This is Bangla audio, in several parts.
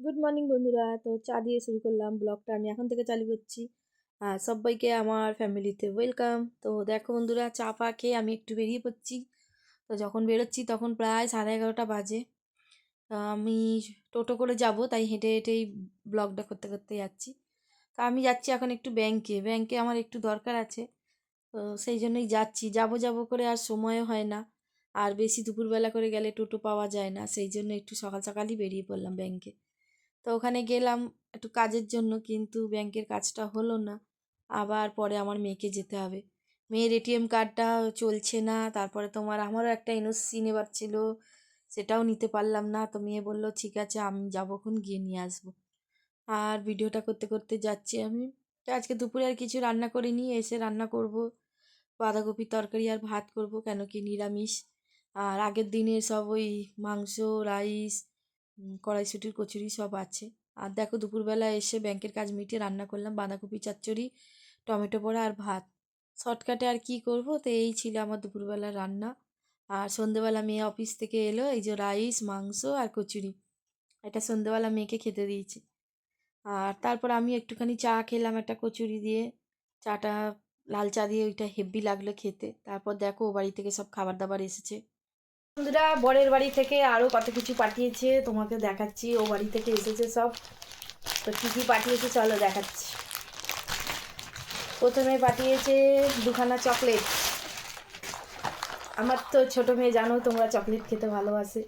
গুড মর্নিং বন্ধুরা। তো চা দিয়ে শুরু করলাম ব্লগটা। আমি এখন থেকে চালু করছি। আর সবাইকে আমার ফ্যামিলিতে ওয়েলকাম। তো দেখো বন্ধুরা, চা পা খেয়ে আমি একটু বেরিয়ে পড়ছি। তো যখন বেরোচ্ছি তখন প্রায় সাড়ে এগারোটা বাজে। আমি টোটো করে যাব, তাই হেঁটে হেঁটেই ব্লগটা করতে করতে যাচ্ছি। তো আমি যাচ্ছি এখন একটু ব্যাংকে ব্যাংকে আমার একটু দরকার আছে। তো সেই জন্যই যাচ্ছি। যাব যাব করে আর সময়ও হয় না। আর বেশি দুপুরবেলা করে গেলে টোটো পাওয়া যায় না। সেই জন্য একটু সকাল সকালই বেরিয়ে পড়লাম ব্যাংকে তো ওখানে গেলাম একটু কাজের জন্য কিন্তু ব্যাংকের কাজটা হলো না। আবার পরে আমার মেয়েকে যেতে হবে। মেয়ের এটিএম কার্ডটা চলছে না, তারপরে তোমার আমারও একটা এনওসি নেবার ছিল, সেটাও নিতে পারলাম না। তো মেয়ে বলল, ঠিক আছে, আমি যাবোক্ষণ গিয়ে নিয়ে আসব। আর ভিডিওটা করতে করতে যাচ্ছি আমি। তো আজকে দুপুরে আর কিছু রান্না করিনি, এসে রান্না করব। বাঁধাকপির তরকারি আর ভাত করব, কেন কি নিরামিষ। আর আগের দিনে সব ওই মাংস, রাইস কড়াইশুটির কচুরি সব আছে। আর দেখো, দুপুরবেলা এসে ব্যাংকের কাজ মিটিয়ে রান্না করলাম, বাঁধাকপি, চচ্চড়ি, টমেটো পোড়া আর ভাত। শর্টকাটে আর কি করব? তো এই ছিল আমার দুপুরবেলার রান্না। আর সন্ধেবেলা মেয়ে অফিস থেকে এলো, এই যে রাইস, মাংস আর কচুরি। এটা সন্ধেবেলা মেয়েকে খেতে দিয়েছি। আর তারপর আমি একটুখানি চা খেলাম একটা কচুরি দিয়ে। চাটা, লাল চা দিয়ে ওইটা হেভি লাগল খেতে। তারপর দেখো, ও বাড়ি থেকে সব খাবার দাবার এসেছে। বন্ধুরা, বরের বাড়ি থেকে আরও কত কিছু পাঠিয়েছে, তোমাকে দেখাচ্ছি। ও বাড়ি থেকে এসেছে সব। তো কী কী পাঠিয়েছে, চলো দেখাচ্ছি। প্রথমে পাঠিয়েছে দুখানা চকলেট। আমার তো ছোটো মেয়ে, জানো, তোমরা চকলেট খেতে ভালোবাসে।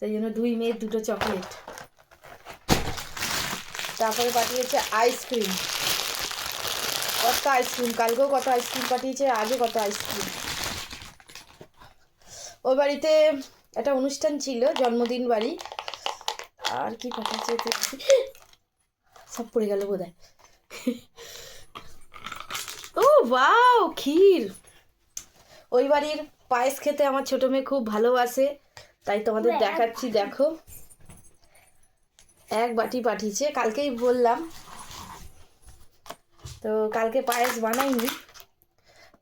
সেই জন্য দুই মেয়ের দুটো চকলেট। তারপরে পাঠিয়েছে আইসক্রিম। কত আইসক্রিম? কালকেও কত আইসক্রিম পাঠিয়েছে আগে কত আইসক্রিম? ওই বাড়িতে একটা অনুষ্ঠান ছিল জন্মদিন বাড়ি। আর কি দেখছি। সব পড়ে গেল বোধ ও বাও ক্ষীর! ওই বাড়ির পায়েস খেতে আমার ছোট মেয়ে খুব ভালোবাসে। তাই তোমাদের দেখাচ্ছি দেখো। এক বাটি পাঠিয়েছে কালকেই বললাম। তো কালকে পায়েস বানাইনি।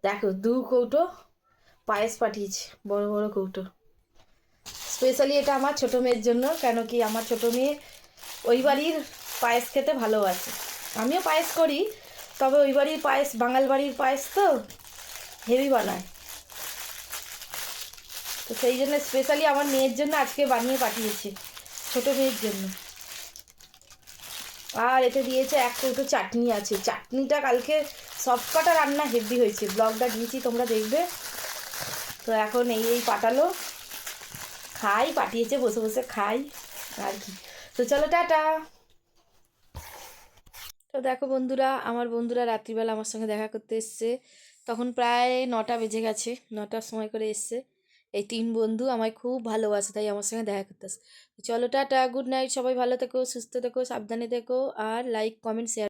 দেখো দু কৌটো পায়েস পাঠিয়েছি, বড় বড় কৌটো। স্পেশালি এটা আমার ছোটো মেয়ের জন্য, কেন কি আমার ছোটো মেয়ে ওই বাড়ির পায়েস খেতে ভালোবাসে। আমিও পায়েস করি, তবে ওই বাড়ির পায়েস, বাঙাল বাড়ির পায়েস তো হেভি বানায়। তো সেই জন্য স্পেশালি আমার মেয়ের জন্য আজকে বানিয়ে পাঠিয়েছি, ছোটো মেয়ের জন্য। আর এতে দিয়েছে এক কৌটো চাটনি আছে। চাটনিটা কালকে সবকটা রান্না হেভি হয়েছে। ব্লগটা দিয়েছি, তোমরা দেখবে। তো এখন এই এই পাঠালো। খাই, পাঠিয়েছে, বসে বসে খাই। আর কি। তো চলো, টাটা। তো দেখো বন্ধুরা, আমার বন্ধুরা রাত্রিবেলা আমার সঙ্গে দেখা করতে এসছে। তখন প্রায় নটা বেজে গেছে, নটার সময় করে এসছে। এই তিন বন্ধু আমায় খুব ভালোবাসে, তাই আমার সঙ্গে দেখা করতে আসে চলো, টাটা, গুড নাইট, সবাই ভালো থেকো, সুস্থ থেকো, সাবধানে থেকো, আর লাইক কমেন্ট শেয়ার